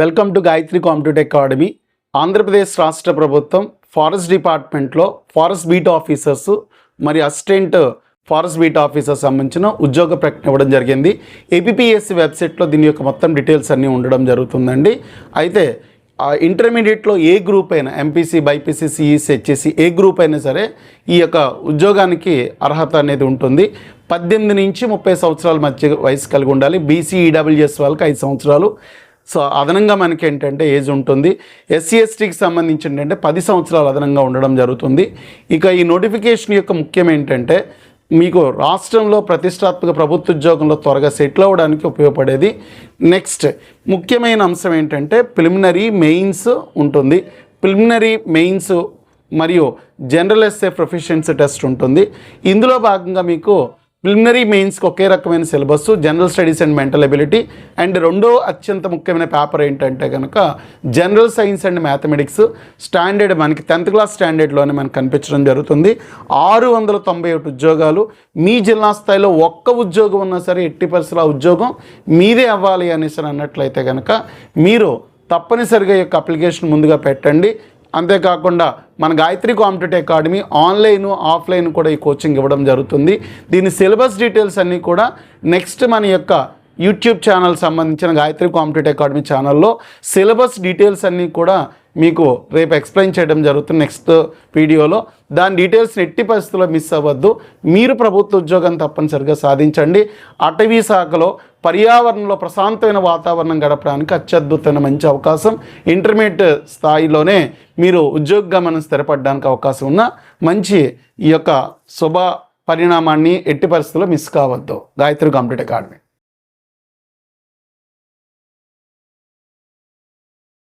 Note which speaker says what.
Speaker 1: Welcome to Gayatri competitive academy Andhra Pradesh రాష్ట్ర ప్రభుత్వం forest డిపార్ట్మెంట్లో ఫారెస్ట్ బీట్ ఆఫీసర్స్ మరి అసిస్టెంట్ ఫారెస్ట్ బీట్ ఆఫీసర్ సంబంధించిన ఉద్యోగ ప్రకటన ఇవ్వడం జరిగింది. ఏపీఎస్సి వెబ్సైట్లో దీని యొక్క మొత్తం డీటెయిల్స్ అన్నీ ఉండడం జరుగుతుందండి. అయితే ఇంటర్మీడియట్లో ఏ గ్రూప్ అయినా ఎంపీసీ బైపీసీ సిఈసి హెచ్ఎసి ఏ గ్రూప్ అయినా సరే ఈ యొక్క ఉద్యోగానికి అర్హత అనేది ఉంటుంది. పద్దెనిమిది నుంచి ముప్పై సంవత్సరాల మధ్య వయసు కలిగి ఉండాలి. బీసీఈడబ్ల్యూఎస్ వాళ్ళకి ఐదు సంవత్సరాలు. సో అదనంగా మనకి ఏంటంటే ఏజ్ ఉంటుంది. ఎస్సీ ఎస్టీకి సంబంధించి ఏంటంటే పది సంవత్సరాలు అదనంగా ఉండడం జరుగుతుంది. ఇక ఈ నోటిఫికేషన్ యొక్క ముఖ్యం ఏంటంటే మీకు రాష్ట్రంలో ప్రతిష్టాత్మక ప్రభుత్వ ఉద్యోగంలో త్వరగా సెటిల్ అవ్వడానికి ఉపయోగపడేది నెక్స్ట్. ముఖ్యమైన అంశం ఏంటంటే ప్రిలిమినరీ మెయిన్స్ ఉంటుంది. ప్రిలిమినరీ మెయిన్స్ మరియు జనరల్ ఎస్ఏ ప్రొఫెషన్సీ టెస్ట్ ఉంటుంది. ఇందులో భాగంగా మీకు ప్రిలిమినరీ మెయిన్స్కి ఒకే రకమైన syllabus general studies and mental ability and రెండో అత్యంత ముఖ్యమైన పేపర్ ఏంటంటే కనుక general science and mathematics standard మనకి టెన్త్ క్లాస్ స్టాండర్డ్లోనే మనకు కనిపించడం జరుగుతుంది. ఆరు వందల తొంభై ఒకటి ఉద్యోగాలు మీ జిల్లా స్థాయిలో ఒక్క ఉద్యోగం ఉన్నా సరే ఎట్టి పరిస్థితుల ఆ ఉద్యోగం మీదే అవ్వాలి అనేసి అన్నట్లయితే కనుక మీరు తప్పనిసరిగా ఈ యొక్క అప్లికేషన్ ముందుగా పెట్టండి. అంతేకాకుండా మన Gayatri competitive academy online offline కూడా ఈ కోచింగ్ ఇవ్వడం జరుగుతుంది. దీని సిలబస్ డీటెయిల్స్ అన్నీ కూడా నెక్స్ట్ మన యొక్క యూట్యూబ్ ఛానల్ సంబంధించిన గాయత్రి కాంపిటేటివ్ అకాడమీ ఛానల్లో సిలబస్ డీటెయిల్స్ అన్నీ కూడా మీకు రేపు ఎక్స్ప్లెయిన్ చేయడం జరుగుతుంది నెక్స్ట్ వీడియోలో దాని డీటెయిల్స్ ఎట్టి పరిస్థితుల్లో మిస్ అవ్వద్దు. మీరు ప్రభుత్వ ఉద్యోగం తప్పనిసరిగా సాధించండి. అటవీ శాఖలో పర్యావరణంలో ప్రశాంతమైన వాతావరణం గడపడానికి అత్యద్భుతమైన మంచి అవకాశం. ఇంటర్మీడియట్ స్థాయిలోనే మీరు ఉద్యోగ గమనం స్థిరపడడానికి అవకాశం ఉన్న మంచి ఈ యొక్క శుభ పరిణామాన్ని ఎట్టి పరిస్థితుల్లో మిస్ కావద్దు. Gayatri competitive academy.